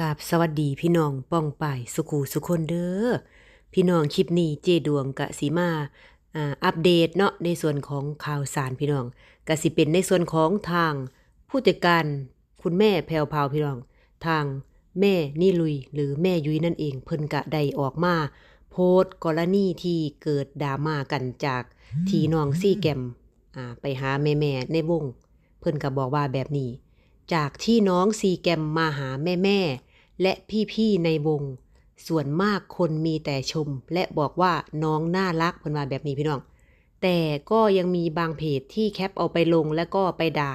กราบสวัสดีพี่น้องป้องป่ายสุขูสุคนเด้อพี่น้องคลิปนี้เจดวงกะสีมาอ่าอัปเดตเนาะในส่วนของข่าวสารพี่น้องกะสิเป็นในส่วนของทางผู้จัดการคุณแม่แพรวพาวพี่น้อง ทางแม่นี่ลุยหรือแม่ยุ้ยนั่นเองเพิ่นกะได้ออกมา โพสต์กรณีที่เกิดดราม่ากันจากที่น้องซี่แกมอ่าไปหาแม่แม่ในวง เพิ่นก็บอกว่าแบบนี้ จากที่น้องซีแกมมาหาแม่ๆ และพี่ๆในวง ส่วนมากคนมีแต่ชม และบอกว่าน้องน่ารักเพิ่นว่าแบบนี้พี่น้อง แต่ก็ยังมีบางเพจที่แคปเอาไปลงแล้วก็ไปด่า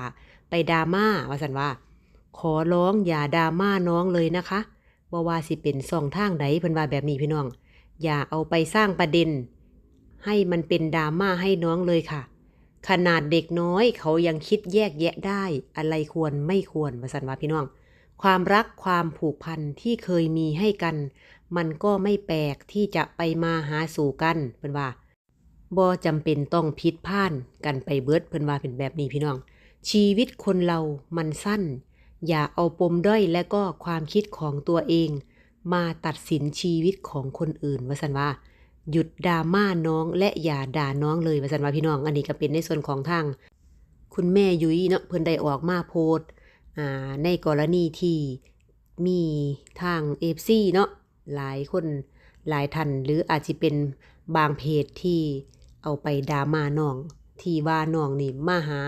ไปดราม่าว่าสันว่า ขอร้องอย่าดราม่าน้องเลยนะคะบ่ว่าสิเป็นสองทางใดเพิ่นว่าแบบนี้พี่น้อง อย่าเอาไปสร้างประเด็น ให้มันเป็นดราม่าให้น้องเลยค่ะ ขนาดเด็กน้อยเขายังคิดแยกแยะได้ อะไรควรไม่ควรว่าสันว่าพี่น้อง ความรักความผูกพันที่เคยมีให้กัน มันก็ไม่แปลกที่จะไปมาหาสู่กันเพิ่นว่าบ่จำเป็นต้องพิดพ่านกันไปเบิดเพิ่นว่าเป็นแบบนี้พี่น้อง ชีวิตคนเรามันสั้น อย่าเอาปมด้อยและก็ความคิดของตัวเอง มาตัดสินชีวิตของคนอื่นว่าสันว่า หยุดดราม่าน้องและอย่าด่าน้องเลยว่าสันว่าพี่น้อง อันนี้ก็เป็นในส่วนของทาง คุณแม่ยุ้ยเนาะเพิ่นได้ออกมาโพสต์ ในกรณีที่มีทาง FC เนาะหลายคนหลายท่านหรืออาจจะเป็นบางเพจที่เอาไปดามาน้อง ที่ว่าน้องนี่มาหา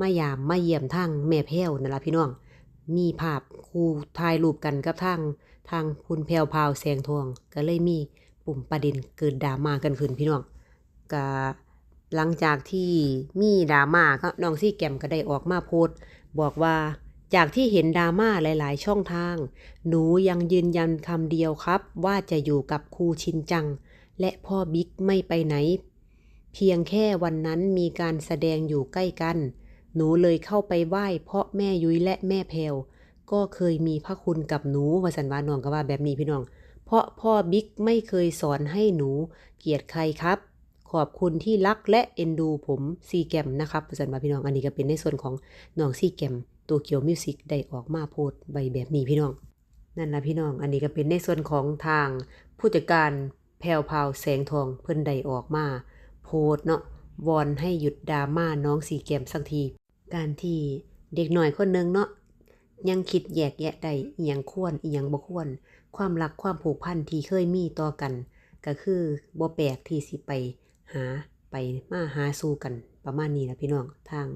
มายามมาเยี่ยมทางแม่แพ้วนั่นล่ะพี่น้อง มีภาพคู่ถ่ายรูปกันกับทางทางคุณแพรวพาวแสงทองก็เลยมีปุ่มประเด็นเกิดดราม่ากันขึ้นพี่น้องก็หลังจากที่มีดราม่าก็น้องซี่แกมก็ได้ออกมาโพสต์บอกว่า จากที่เห็นดราม่าหลายๆ ช่องทาง หนูยังยืนยันคำเดียวครับ ว่าจะอยู่กับครูชินจัง และพ่อบิ๊กไม่ไปไหน เพียงแค่วันนั้นมีการแสดงอยู่ใกล้กัน หนูเลยเข้าไปไหว้เพราะแม่ยุ้ยและแม่แพรวก็เคยมีพระคุณกับหนูวาสันวานองก็ว่าแบบนี้พี่น้อง เพราะพ่อบิ๊กไม่เคยสอนให้หนูเกลียดใครครับ ขอบคุณที่รักและเอ็นดูผมซีแกมนะครับวาสันวาพี่น้องอันนี้ก็เป็นในส่วนของน้องซีแกม ตัวเกียวมิวสิกได้ออกมาโพสใบแบบนี้พี่น้อง นั่นละพี่น้อง อันนี้ก็เป็นในส่วนของทางผู้จัดการแพรวพาวแสงทองเพิ่นได้ออกมา โพสเนาะวอนให้หยุดดราม่าน้องสีแกมสักที การที่เด็กหน่อยคนนึงเนาะยังคิดแยกแยะได้อียังควรอียังบ่ควร ความรักความผูกพันที่เคยมีต่อกัน ก็คือบ่แปลกที่สิไปหาไปมาหาสู่กันประมาณนี้ละพี่น้องทาง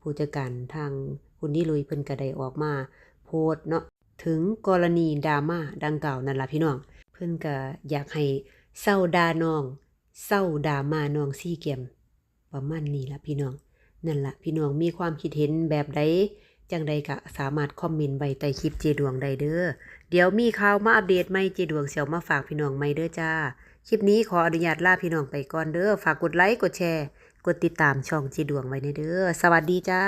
ผู้จัดการทาง คุณนิลุยเพิ่นก็ได้ออกมา โพสเนาะถึงกรณีดราม่าดังกล่าวนั่นล่ะพี่น้อง เพิ่นก็อยากให้เศร้าดาน้องเศร้าดาม่าน้องซี่เกมประมาณนี้ละพี่น้อง นั่นละพี่น้องมีความคิดเห็นแบบใดจังใดก็สามารถคอมเมนต์ไว้ใต้คลิปเจดวงได้เด้อ เดี๋ยวมีข่าวมาอัปเดตใหม่เจดวงเสียวมาฝากพี่น้องใหม่เด้อจ้า คลิปนี้ขออนุญาตลาพี่น้องไปก่อนเด้อ ฝากกดไลค์ กดแชร์ กดติดตามช่องเจดวงไว้ในเด้อ สวัสดีจ้า